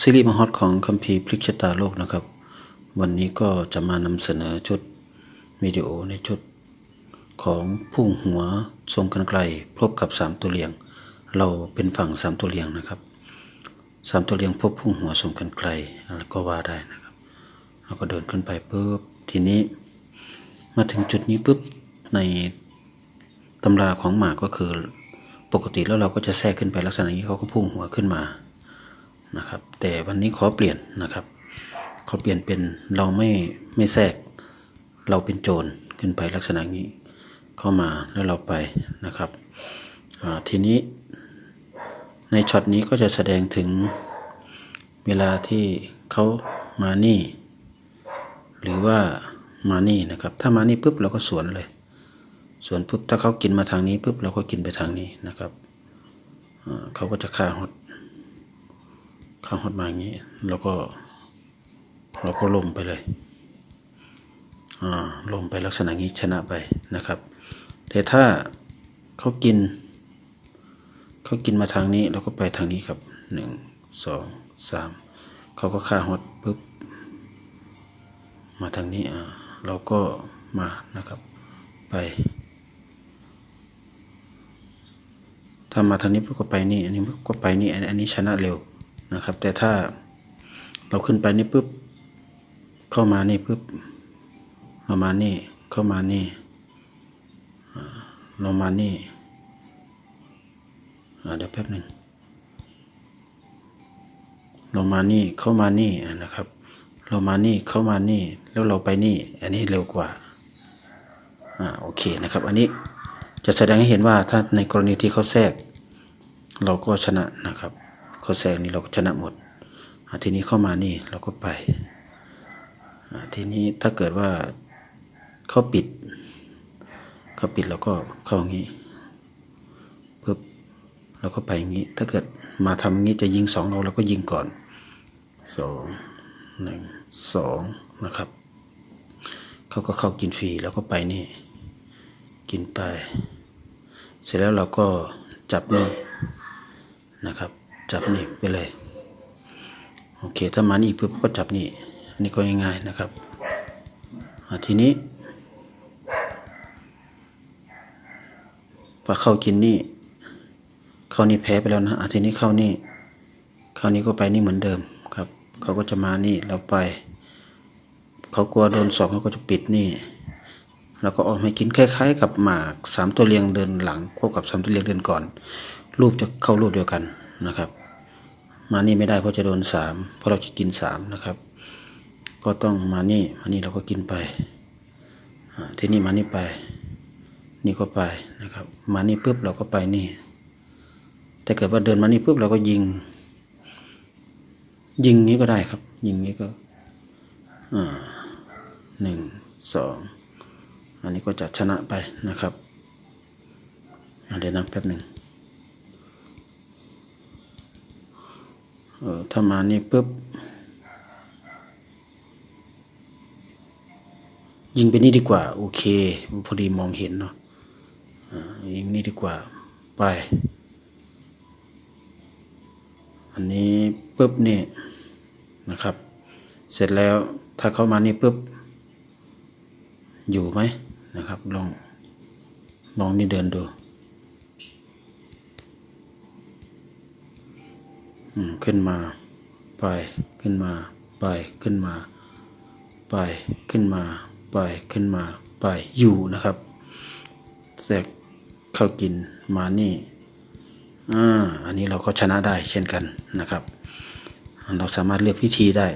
ซีรีส์มาฮอตของคัมภีร์พลิกชะตาโลกนะครับ วันนี้ก็จะมานำเสนอชุดวิดีโอในชุดของพุ่งหัวทรงกันไกลพบกับสามตัวเลียง เราเป็นฝั่งสามตัวเลียงนะครับสามตัวเลียงพบพุ่งหัวทรงกันไกลอะไรก็ว่าได้นะครับเราก็เดินขึ้นไปปุ๊บทีนี้ มาถึงจุดนี้ปุ๊บในตำราของหมากก็คือปกติแล้วเราก็จะแทรกขึ้นไปลักษณะนี้เขาก็พุ่งหัวขึ้นมา นะครับ แต่วันนี้ขอเปลี่ยนนะครับขอเปลี่ยนเป็นเราไม่ไม่แทรก เราเป็นโจรขึ้นไปลักษณะนี้เข้ามาแล้วเราไปนะครับทีนี้ในช็อตนี้ก็จะแสดงถึงเวลาที่เขามานี่ หรือว่ามานี่นะครับ ถ้ามานี่ปุ๊บเราก็สวนเลย สวนปุ๊บถ้าเขากินมาทางนี้ปุ๊บเราก็กินไปทางนี้นะครับเขาก็จะฆ่าฮอต ข้างฮอดมาอย่างนี้แล้วก็เราก็ลมไปเลยอ่าลมไปลักษณะนี้ชนะไปนะครับ แต่ถ้าเขากิน เขากินมาทางนี้เราก็ไปทางนี้ครับหนึ่งสองสามเขาก็ฆ่าฮอตปุ๊บมาทางนี้อ่าเราก็มานะครับ ไป ถ้ามาทางนี้ปุ๊บก็ไปนี่อันนี้ปุ๊บก็ไปนี่อันอันนี้ชนะเร็ว นะครับ แต่ถ้าเราขึ้นไปนี่ปุ๊บเข้ามานี่ปุ๊บเรามานี่เข้ามานี่เรามานี่เดี๋ยวแป๊บหนึ่งเรามานี่เข้ามานี่นะครับ เรามานี่เข้ามานี่ แล้วเราไปนี่ อันนี้เร็วกว่าอ่าโอเคนะครับ อันนี้จะแสดงให้เห็นว่าถ้าในกรณีที่เขาแทรก เราก็ชนะนะครับ เขาแซงนี่เราก็ชนะหมดทีนี้เข้ามานี่เราก็ไปทีนี้ถ้าเกิดว่าเขาปิดเขาปิดเราก็เข้าอย่างนี้ปึ๊บเราก็ไปอย่างนี้ ถ้าเกิดมาทำอย่างนี้จะยิงสองเราเราก็ยิงก่อนสองหนึ่งสองนะครับเขาก็เข้ากินฟรีแล้วก็ไปนี่ กินไป เสร็จแล้วเราก็จับนี่นะครับ จับนี่ไปเลย โอเค ถ้ามานี่ปุ๊บก็จับนี่อันนี้ก็ง่ายๆนะครับทีนี้พอเข้ากินนี่ เข้านี่แพ้ไปแล้วนะอะทีนี้เข้านี่ เข้านี่ก็ไปนี่เหมือนเดิมครับ เขาก็จะมานี่เราไป เขากลัวโดนสอบเขาก็จะปิดนี่ แล้วก็ออกมากินคล้าย ๆ กับหมากสามตัวเรียงเดินหลังควบกับสามตัวเรียงเดินก่อน รูปจะเข้ารูปเดียวกัน นะครับ มานี่ไม่ได้เพราะจะโดนสามเพราะเราจะกินสามนะครับ ก็ต้องมานี่มานี่เราก็กินไปทีนี้มานี่ไป นี่ก็ไปนะครับ มานี่ปุ๊บเราก็ไปนี่ แต่เกิดว่าเดินมานี่ปุ๊บเราก็ยิง ยิงนี้ก็ได้ครับ ยิงนี้ก็หนึ่งสองอันนี้ก็จะชนะไปนะครับเดี๋ยวนะแป๊บหนึ่ง ออถ้ามานี่ปุ๊บยิงไปนี่ดีกว่า โอเค พอดีมองเห็นเนาะยิงนี่ดีกว่า ไป อันนี้ปุ๊บนี่นะครับ เสร็จแล้วถ้าเข้ามานี่ปุ๊บ อยู่ไหมนะครับ ลอง ลองนี่เดินดู อืม ขึ้นมา ไปขึ้นมา ไปขึ้นมา ไปขึ้นมา ไปขึ้นมา ไปอยู่นะครับแทรกเข้ากินมานี่อ่าอันนี้เราก็ชนะได้เช่นกันนะครับ เราสามารถเลือกวิธีได้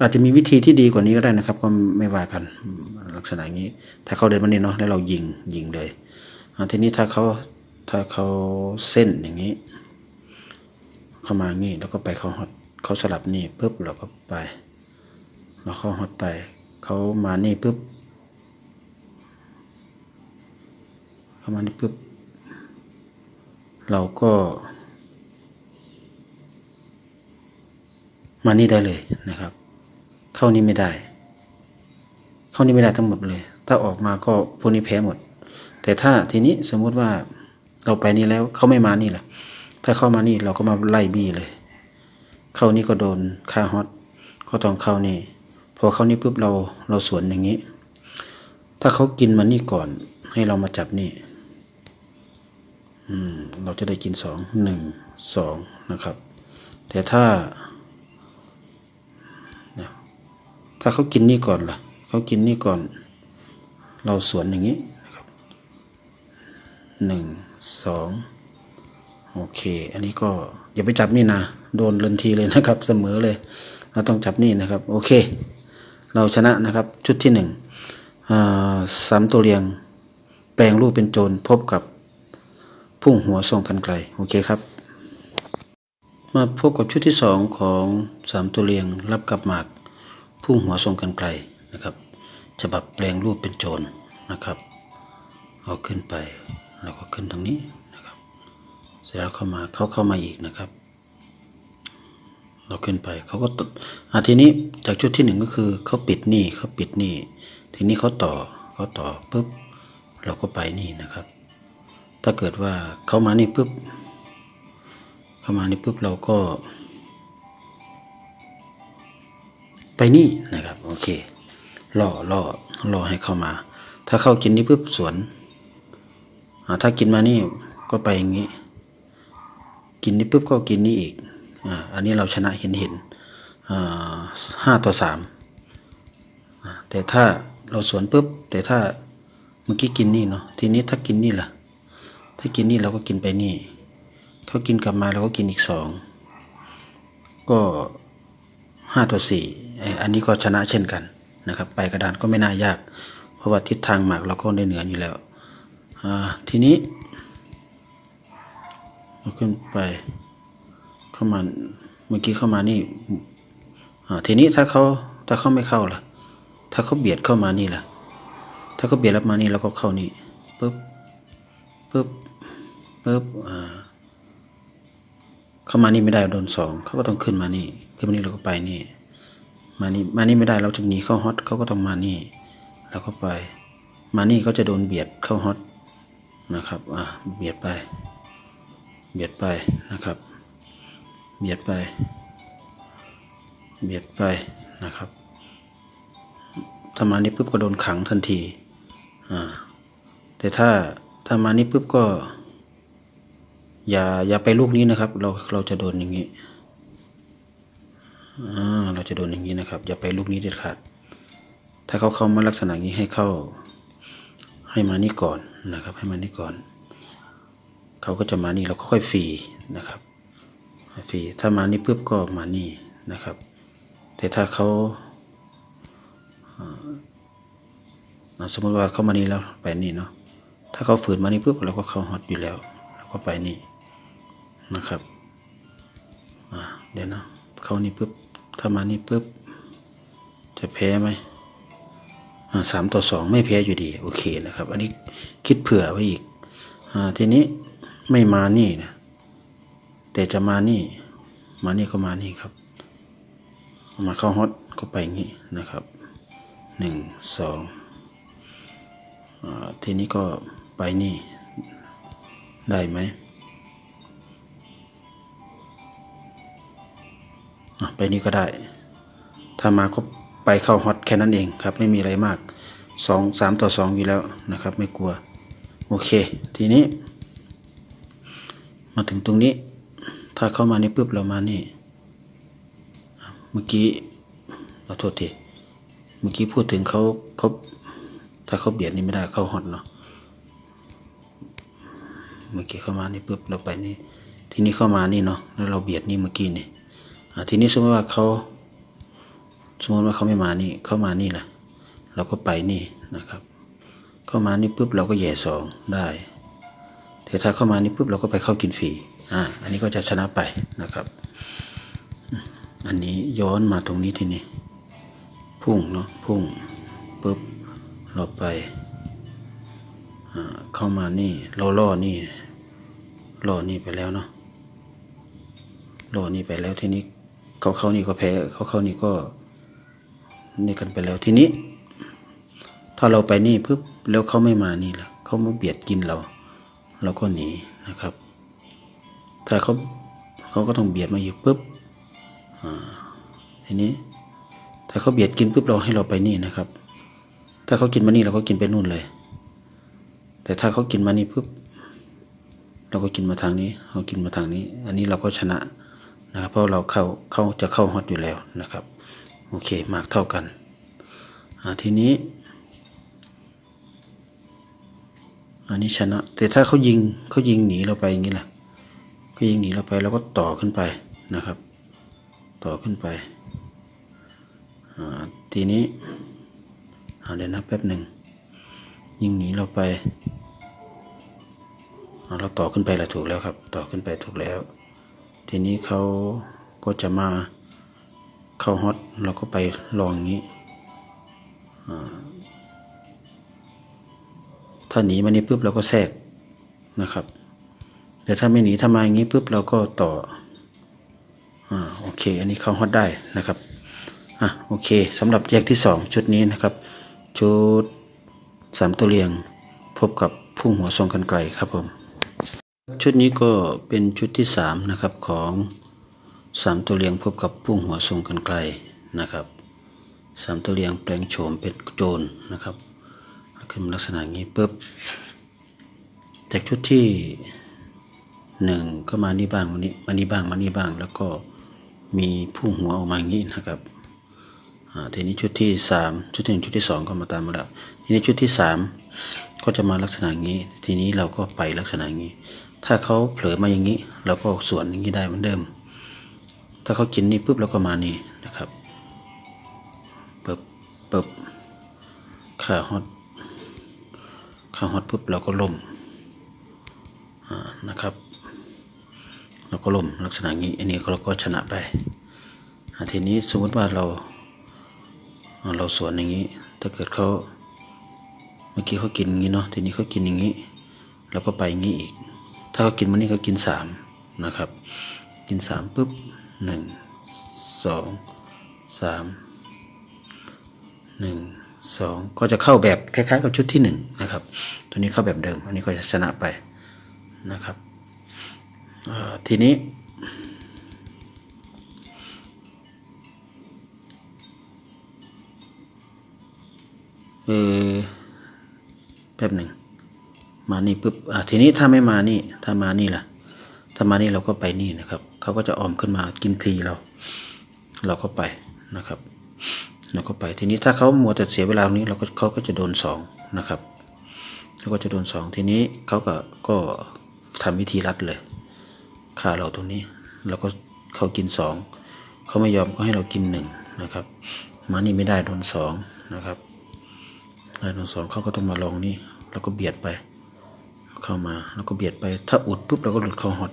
อาจจะมีวิธีที่ดีกว่านี้ก็ได้นะครับ ก็ไม่ว่ากันลักษณะอย่างนี้ ถ้าเขาเดินมานี่เนาะแล้วเรายิงยิงเลยอทีนี้ถ้าเขาถ้าเขาเส้นอย่างนี้ เข้ามานี่แล้วก็ไปเขาฮอตเขาสลับนี่ปุ๊บเราก็ไปเราเข้าฮอตไป เขามานี่ปุ๊บเข้ามานี่ปุ๊บเราก็ มานี่ได้เลยนะครับ เข้านี่ไม่ได้ เข้านี่ไม่ได้ทั้งหมดเลย ถ้าออกมาก็พวกนี้แพ้หมด แต่ถ้าทีนี้สมมุติว่าเราไปนี่แล้วเขาไม่มานี่แหละ ถ้าเข้ามานี่เราก็มาไล่บี้เลย เข้านี่ก็โดนค่าฮอตก็ต้องเข้านี่ พอเข้านี่ปุ๊บเราเราสวนอย่างนี้ ถ้าเขากินมานี่ก่อน ให้เรามาจับนี่อืมเราจะได้กินสองหนึ่งสองนะครับ แต่ถ้า ถ้าเขากินนี่ก่อนล่ะเขากินนี่ก่อน เราสวนอย่างนี้นะครับหนึ่งสอง โอเค อันนี้ก็อย่าไปจับนี่นะ โดนเลนทีเลยนะครับ เสมอเลย เราต้องจับนี่นะครับ โอเค เราชนะนะครับ ชุดที่หนึ่งสามตัวเรียง แปลงรูปเป็นโจรพบกับพุ่งหัวทรงกันไกล โอเคครับ มาพบกับชุดที่สองของสามตัวเรียงรับกับหมาก พุ่งหัวทรงกันไกลนะครับ ฉบับแปลงรูปเป็นโจรนะครับ เอาขึ้นไป แล้วก็ขึ้นตรงนี้ สร็จแล้วเข้ามาเขาเข้ามาอีกนะครับ เราขึ้นไปเขาก็ตอะทีนี้จากชุดที่หนึ่งก็คือเขาปิดนี่เขาปิดนี่ ทีนี้เขาต่อเขาต่อปุ๊บเราก็ไปนี่นะครับ ถ้าเกิดว่าเขามานี่ปุ๊บเข้ามานี่ปุ๊บเราก็ ไปนี่นะครับโอเคล่อล่อล่อให้เข้ามา ถ้าเข้ากินนี่ปุ๊บสวนอ่าถ้ากินมานี่ก็ไปอย่างนี้ กินนี่ปุ๊บก็กินนี่อีกอ่าอันนี้เราชนะเห็นเห็นอ่าห้าต่อสามอ่าแต่ถ้าเราสวนปุ๊บแต่ถ้าเมื่อกี้กินนี่เนาะทีนี้ถ้ากินนี่ล่ะ ถ้ากินนี่เราก็กินไปนี่ เขากินกลับมาเราก็กินอีกสองก็ห้าต่อสี่ไออันนี้ก็ชนะเช่นกันนะครับ ไปกระดานก็ไม่น่ายาก เพราะว่าทิศทางหมากเราก็ได้เหนืออยู่แล้วอ่าทีนี้ เราขึ้นไป เข้ามา เมื่อกี้เข้ามานี่อ่าทีนี้ถ้าเขาถ้าเขาไม่เข้าล่ะ ถ้าเขาเบียดเข้ามานี่ล่ะ ถ้าเขาเบียดรับมานี่เราก็เข้านี่ปุ๊บปุ๊บปุ๊บอ่าเข้ามานี่ไม่ได้โดนสองเขาก็ต้องขึ้นมานี่ ขึ้นมานี่เราก็ไปนี่ มานี่มานี่ไม่ได้เราจะหนีเข้าฮอตเขาก็ต้องมานี่แล้วก็ไป มานี่เขาจะโดนเบียดเข้าฮอตนะครับ อ่าเบียดไป เบียดไปนะครับ เบียดไป เบียดไปนะครับถ้ามานี่ปุ๊บก็โดนขังทันทีอ่าแต่ถ้าถ้ามานี่ปุ๊บก็ อย่าอย่าไปลูกนี้นะครับ เราเราจะโดนอย่างนี้อ่าเราจะโดนอย่างนี้นะครับ อย่าไปลูกนี้เด็ดขาด ถ้าเขาเข้ามาลักษณะนี้ให้เข้าให้มานี่ก่อนนะครับ ให้มานี่ก่อน เขาก็จะมานี่เราก็ค่อยฟรีนะครับฟรีถ้ามานี่ปุ๊บก็มานี่นะครับ แต่ถ้าเขาสมมติว่าเขามานี่แล้วไปนี่เนาะถ้าเขาฝืนมานี่ปุ๊บเราก็เข้าฮอตอยู่แล้วเราก็ไปนี่นะครับเดี๋ยวนะเขานี่ปุ๊บถ้ามานี่ปุ๊บจะแพ้ไหมสามต่อสองไม่แพ้อยู่ดี โอเคนะครับ อันนี้คิดเผื่อไว้อีกอทีนี้ ไม่มานี่นะแต่จะมานี่ มานี่ก็มานี่ครับ มาเข้าฮอตก็ไปงี้นะครับหนึ่งสองอาทีนี้ก็ไปนี่ได้ไหมไปนี่ก็ได้ ถ้ามาก็ไปเข้าฮอตแค่นั้นเองครับ ไม่มีอะไรมากสองสามต่อสองอยู่แล้วนะครับ ไม่กลัว โอเค ทีนี้ มาถึงตรงนี้ ถ้าเข้ามานี่ปุ๊บเรามานี่ เมื่อกี้ขอโทษที เมื่อกี้พูดถึงเขาเขาถ้าเขาเบียดนี่ไม่ได้เข้าฮอตเนาะ เมื่อกี้เข้ามานี่ปุ๊บเราไปนี่ ทีนี้เข้ามานี่เนาะ แล้วเราเบียดนี่เมื่อกี้นี่ทีนี้สมมติว่าเขาสมมติว่าเขาไม่มานี่เข้ามานี่แหละเราก็ไปนี่นะครับ เข้ามานี่ปุ๊บเราก็แย่สองได้ แต่ถ้าเข้ามานี่ปุ๊บเราก็ไปเข้ากินฟรีอ่าอันนี้ก็จะชนะไปนะครับ อันนี้ย้อนมาตรงนี้ทีนี้พุ่งเนาะพุ่งปุ๊บเราไปอ่าเข้ามานี่เราล่อนี่ล่อนี่ไปแล้วเนาะล่อนี่ไปแล้วทีนี้เขาเข้านี่ก็แพ้เขาเข้านี่ก็นี่กันไปแล้วทีนี้ ถ้าเราไปนี่ปุ๊บแล้วเขาไม่มานี่ล่ะเขามาเบียดกินเรา เราก็หนีนะครับ ถ้าเขาเขาก็ต้องเบียดมาอยู่ปุ๊บอ่าทีนี้ ถ้าเขาเบียดกินปุ๊บเราให้เราไปนี่นะครับ ถ้าเขากินมานี่เราก็กินไปนู่นเลย แต่ถ้าเขากินมานี่ปุ๊บเราก็กินมาทางนี้เขากินมาทางนี้ อันนี้เราก็ชนะนะครับเพราะเราเข้าเข้าจะเข้าฮอตอยู่แล้วนะครับ โอเคมากเท่ากันอ่าทีนี้ อันนี้ชนะ แต่ถ้าเขายิงเขายิงหนีเราไปอย่างนี้ล่ะเขายิงหนีเราไปเราก็ต่อขึ้นไปนะครับ ต่อขึ้นไปอ่าทีนี้เอาเดี๋ยวนะแป๊บหนึ่งยิงหนีเราไปอ่าเราต่อขึ้นไปละถูกแล้วครับ ต่อขึ้นไปถูกแล้ว ทีนี้เขาก็จะมาเข้าฮอตเราก็ไปลองอย่างนี้อ่า ถ้าหนีมานี่ปุ๊บเราก็แทรกนะครับ แต่ถ้าไม่หนีถ้ามาอย่างนี้ปุ๊บเราก็ต่ออ่าโอเค อันนี้เข้าฮอตได้นะครับอะโอเคสำหรับแยกที่สองชุดนี้นะครับ ชุดสามตัวเรียงพบกับพุ่งหัวทรงกันไกลครับผม ชุดนี้ก็เป็นชุดที่สามนะครับของสามตัวเรียงพบกับพุ่งหัวทรงกันไกลนะครับสามตัวเรียงแปลงโฉมเป็นโจรนะครับ ขึ้นลักษณะงนี้ปุ๊บจากชุดที่หนึ่งก็มานี่บ้างวันนี้มานี่บ้างมานี่บ้าง แล้วก็มีผู้หัวออกมาอย่างนี้นะครับอ่าทีนี้ชุดที่สามชุดที่หนึ่งชุดที่สองก็มาตามมาแล้วทีนี้ชุดที่สามก็จะมาลักษณะงนี้ ทีนี้เราก็ไปลักษณะงนี้ ถ้าเขาเผลอมาอย่างนี้ เราก็สวนอย่างนี้ได้เหมือนเดิม ถ้าเขากินนี่ปุ๊บเราก็มานี่นะครับปึ๊บปึ๊บขาฮอต เข้าฮอตปุ๊บเราก็ล่มนะครับ เราก็ล่มลักษณะนี้อันนี้เราก็ชนะไปทีนี้สมมติว่าเราเราสวนอย่างนี้ ถ้าเกิดเขาเมื่อกี้เขากินอย่างนี้เนาะทีนี้เขากินอย่างนี้เราก็ไปอย่างนี้อีก ถ้าเขากินมันนี่เขากินสามนะครับ กินสามปุ๊บหนึ่งสองสามหนึ่ง สองก็จะเข้าแบบคล้ายๆกับชุดที่หนึ่งนะครับ ตัวนี้เข้าแบบเดิม อันนี้ก็จะชนะไปนะครับทีนี้ เออแป๊บหนึ่ง มานี่ปุ๊บอ่าทีนี้ถ้าไม่มานี่ ถ้ามานี่ล่ะ ถ้ามานี่เราก็ไปนี่นะครับ เขาก็จะออมขึ้นมากินฟรีเรา เราก็ไปนะครับ เราก็ไปทีนี้ถ้าเขามัวแต่เสียเวลาตรงนี้เราก็เขาก็จะโดนสองนะครับเขาก็จะโดนสองทีนี้เขาก็ก็ทำวิธีรัดเลยฆ่าเราตรงนี้เราก็เขากินสองเขาไม่ยอมก็ให้เรากินหนึ่งนะครับ มานี่ไม่ได้โดนสองนะครับได้โดนสองเขาก็ต้องมาลองนี่เราก็เบียดไป เข้ามาแล้วก็เบียดไป ถ้าอุดปุ๊บเราก็หลุดเข้าฮอต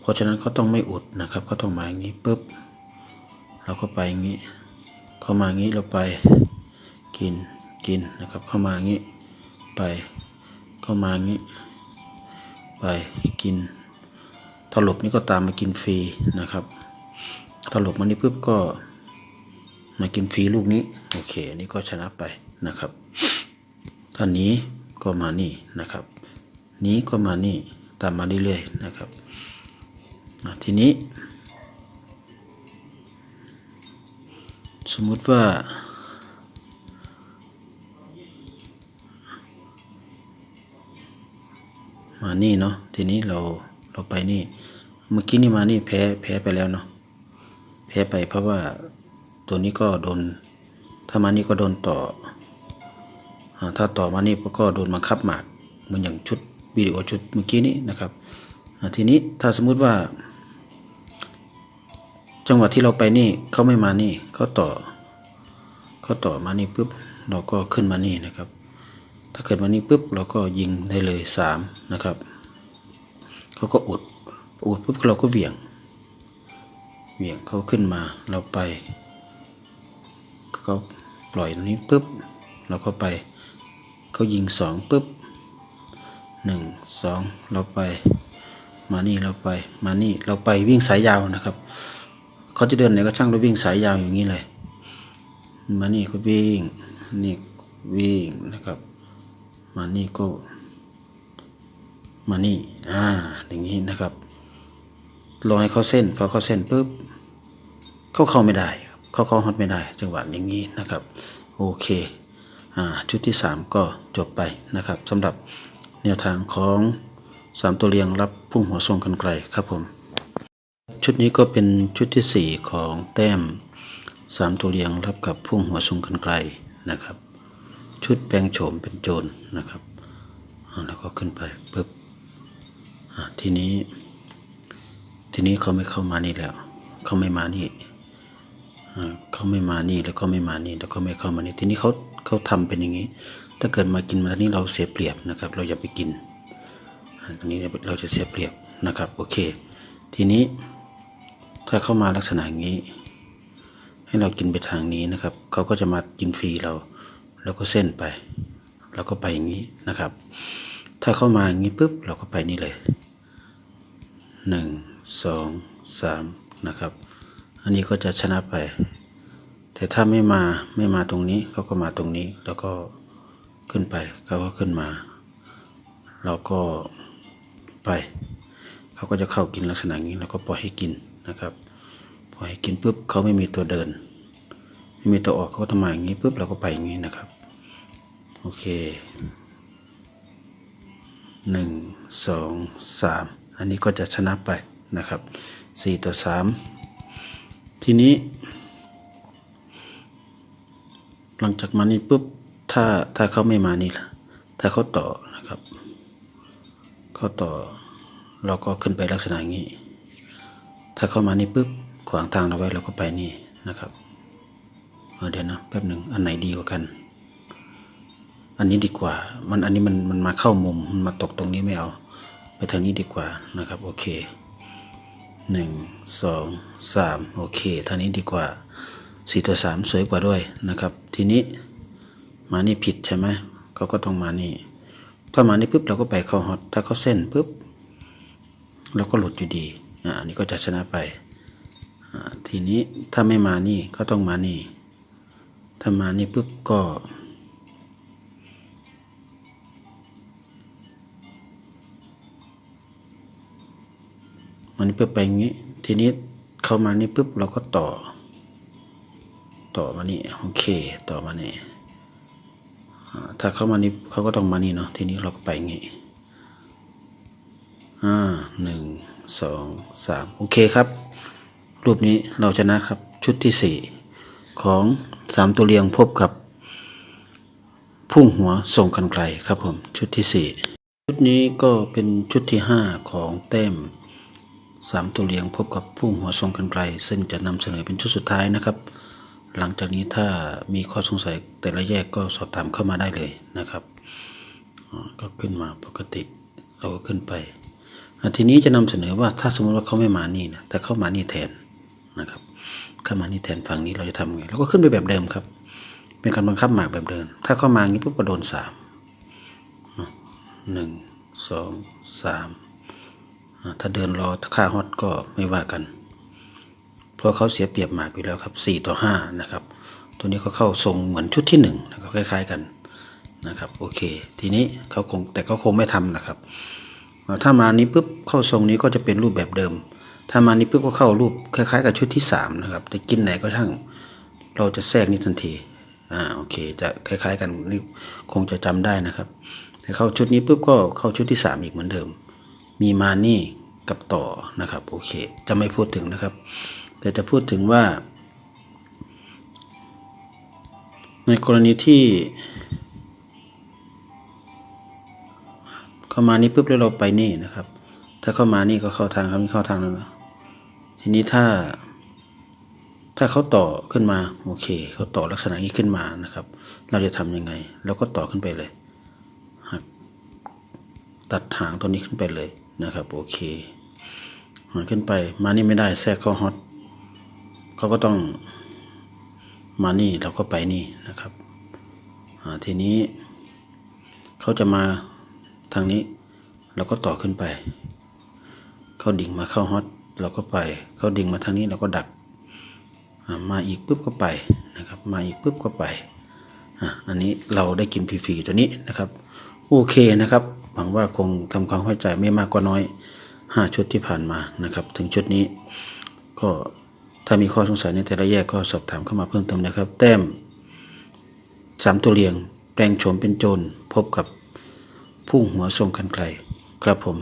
เพราะฉะนั้นเขาต้องไม่อุดนะครับเขาต้องมาอย่างนี้ปุ๊บเราก็ไปอย่างนี้ เข้ามางี้เราไปกินกินนะครับ เข้ามางี้ไป เข้ามางี้ไปกินถลบนี่ก็ตามมากินฟรีนะครับถลบมานี่ปุ๊บก็มากินฟรีลูกนี้โอเคอันนี้ก็ชนะไปนะครับตอนนี้ก็มานี่นะครับ นี้ก็มานี่ตามมาเรื่อยๆนะครับทีนี้ สมมุติว่า มานี่เนาะทีนี้เราเราไปนี่ เมื่อกี้นี่มานี่แพ้แพ้ไปแล้วเนาะแพ้ไปเพราะว่าตัวนี้ก็โดน ถ้ามานี่ก็โดนต่ออถ้าต่อมานี่ก็โดนบังคับหมากเหมือนอย่างชุดวิดีโอชุดเมื่อกี้นี้นะครับทีนี้ถ้าสมมุติว่า จังหวะที่เราไปนี่เขาไม่มานี่เขาต่อเขาต่อมานี่ปุ๊บเราก็ขึ้นมานี่นะครับ ถ้าเกิดมานี่ปุ๊บเราก็ยิงได้เลยสามนะครับเขาก็อุดอุดปุ๊บเราก็เหวี่ยงเหวี่ยงเขาขึ้นมาเราไปเขาปล่อยตรงนี้ปุ๊บเราก็ไปเขายิงสองปุ๊บหนึ่งสองเราไป มานี่เราไป มานี่เราไปวิ่งสายยาวนะครับ เขาจะเดินไหนก็ช่างเราวิ่งสายยาวอย่างนี้เลย มานี่ก็วิ่ง นี่วิ่งนะครับ มานี่ก็ มานี่ อ่า อย่างนี้นะครับรอให้เขาเส้น พอเขาเส้นปุ๊บ เข้าเข้าไม่ได้ เข้าเข้าฮอตไม่ได้ จังหวะอย่างนี้นะครับ โอเค อ่า ชุดที่สามก็จบไปนะครับสำหรับแนวทางของสามตัวเรียงรับพุ่งหัวทรงกันไกลครับผม ชุดนี้ก็เป็นชุดที่สี่ของแต้มสามตัวเรียงรับกับพุ่งหัวทรงกันไกลนะครับ ชุดแปลงโฉมเป็นโจรนะครับแล้วก็ขึ้นไปปึ๊บทีนี้ ทีนี้เขาไม่เข้ามานี่แล้ว เขาไม่มานี่เขาไม่มานี่แล้วก็ไม่มานี่แล้วก็ไม่เข้ามานี่ทีนี้เขาเขาทำเป็นอย่างนี้ ถ้าเกิดมากินมาทานี้เราเสียเปรียบนะครับ เราอย่าไปกินตรงนี้เราจะเสียเปรียบนะครับ โอเค ทีนี้ ถ้าเข้ามาลักษณะอย่างนี้ ให้เรากินไปทางนี้นะครับ เขาก็จะมากินฟรีเรา แล้วก็เส้นไป แล้วก็ไปอย่างนี้นะครับ ถ้าเข้ามาอย่างนี้ปุ๊บเราก็ไปนี่เลยหนึ่งสองสามนะครับ อันนี้ก็จะชนะไป แต่ถ้าไม่มาไม่มาตรงนี้เขาก็มาตรงนี้ แล้วก็ขึ้นไปเขาก็ขึ้นมา เราก็ไป เขาก็จะเข้ากินลักษณะอย่างนี้เราก็ปล่อยให้กิน นะครับปล่อให้กินปุ๊บเขาไม่มีตัวเดิน ไม่มีตัวออกเขาก็ทำมาอย่างนี้ปุ๊บเราก็ไปอย่างนี้นะครับ โอเคหนึ่งสองสามอันนี้ก็จะชนะไปนะครับสี่ต่อสามทีนี้ หลังจากมานี่ปุ๊บถ้าถ้าเขาไม่มานี่ล่ะถ้าเขาต่อนะครับเขาต่อเราก็ขึ้นไปลักษณะอย่างนี้ ถ้าเข้ามานี่ปุ๊บขวางทางเราไว้เราก็ไปนี่นะครับเเดี๋ยวนะแป๊บหนึ่งอันไหนดีกว่ากัน อันนี้ดีกว่า มันอันนี้มันมันมาเข้ามุมมันมาตกตรงนี้ไม่เอา ไปทางนี้ดีกว่านะครับ โอเคหนึ่งสองสามโอเคทางนี้ดีกว่าสี่ต่อสามสวยกว่าด้วยนะครับ ทีนี้มานี่ผิดใช่ไหมเขาก็ต้องมานี่ ถ้ามานี่ปุ๊บเราก็ไปเข้าฮอตถ้าเขาเส้นปุ๊บเราก็หลุดอยู่ดี อันนี้ก็จะชนะไป ทีนี้ถ้าไม่มานี่ก็ต้องมานี่ ถ้ามานี่ปุ๊บก็มันปุ๊บไปงี้ ทีนี้เข้ามานี่ปุ๊บเราก็ต่อ ต่อมานี่โอเค ต่อมานี่ถ้าเข้ามานี่เขาก็ต้องมานี่เนาะทีนี้เราก็ไปงี้ อ่าหนึ่ง สองสามโอเคครับ รูปนี้เราชนะครับชุดที่สี่ของสามตัวเรียงพบกับ พุ่งหัวส่งกันไกลครับผมชุดที่สี่ชุดนี้ก็เป็นชุดที่ห้าของแต้มสามตัวเรียงพบกับพุ่งหัวทรงกันไกล ซึ่งจะนำเสนอเป็นชุดสุดท้ายนะครับ หลังจากนี้ถ้ามีข้อสงสัยแต่ละแยกก็สอบถามเข้ามาได้เลยนะครับก็ขึ้นมาปกติเราก็ขึ้นไป ทีนี้จะนำเสนอว่าถ้าสมมติว่าเขาไม่มานี่นะแต่เขามานี่แทนนะครับเข้ามานี่แทนฝั่งนี้เราจะทำไงเราก็ขึ้นไปแบบเดิมครับ เป็นการบังคับหมากแบบเดิมถ้าเข้ามางนี้ปุ๊บก็โดนสามหนึ่งสองสามถ้าเดินรอค่าฮอตก็ไม่ว่ากัน เพราะเขาเสียเปรียบหมากอยู่แล้วครับสี่ต่อห้านะครับ ตัวนี้เขาเข้าทรงเหมือนชุดที่หนึ่งนะครับคล้าย ๆกันนะครับ โอเค ทีนี้เขาคงแต่ก็คงไม่ทำนะครับ ถ้ามานี้ปุ๊บเข้าทรงนี้ก็จะเป็นรูปแบบเดิม ถ้ามานี้ปุ๊บก็เข้ารูปคล้ายๆกับชุดที่สามนะครับแต่กินไหนก็ช่าง เราจะแทรกนี้ทันทีอ่าโอเค จะคล้ายๆกันนี่คงจะจำได้นะครับแต่เข้าชุดนี้ปุ๊บก็เข้าชุดที่สามอีกเหมือนเดิม มีมานี่กับต่อนะครับโอเค จะไม่พูดถึงนะครับ แต่จะพูดถึงว่า ในกรณีที่ เข้ามานี่ปุ๊บแล้วเราไปนี่นะครับ ถ้าเข้ามานี่ก็เข้าทางครับนี่เข้าทางแล้วนทีนี้ถ้า ถ้าเขาต่อขึ้นมาโอเคเขาต่อลักษณะนี้ขึ้นมานะครับ เราจะทำยังไงเราก็ต่อขึ้นไปเลยหักตัดหางตัวนี้ขึ้นไปเลยนะครับโอเคหักขึ้นไปมานี่ไม่ได้แทรกเข้าฮอตเขาก็ต้องมานี่เราก็ไปนี่นะครับทีนี้เขาจะมา ทางนี้เราก็ต่อขึ้นไป เข้าดิ่งมาเข้าฮอตเราก็ไป เข้าดิ่งมาทางนี้เราก็ดัก มาอีกปุ๊บก็ไปนะครับ มาอีกปุ๊บก็ไปอันนี้เราได้กินฟรีๆตัวนี้นะครับ โอเคนะครับ หวังว่าคงทำความเข้าใจไม่มากก็น้อย 5 ชุดที่ผ่านมานะครับ ถึงชุดนี้ก็ถ้ามีข้อสงสัยในแต่ละแยกก็สอบถามเข้ามาเพิ่มเติมนะครับ แต้ม 3 ตัวเรียง แปลงโฉมเป็นโจรพบกับ พุ่งหัวทรงกันไกลครับผม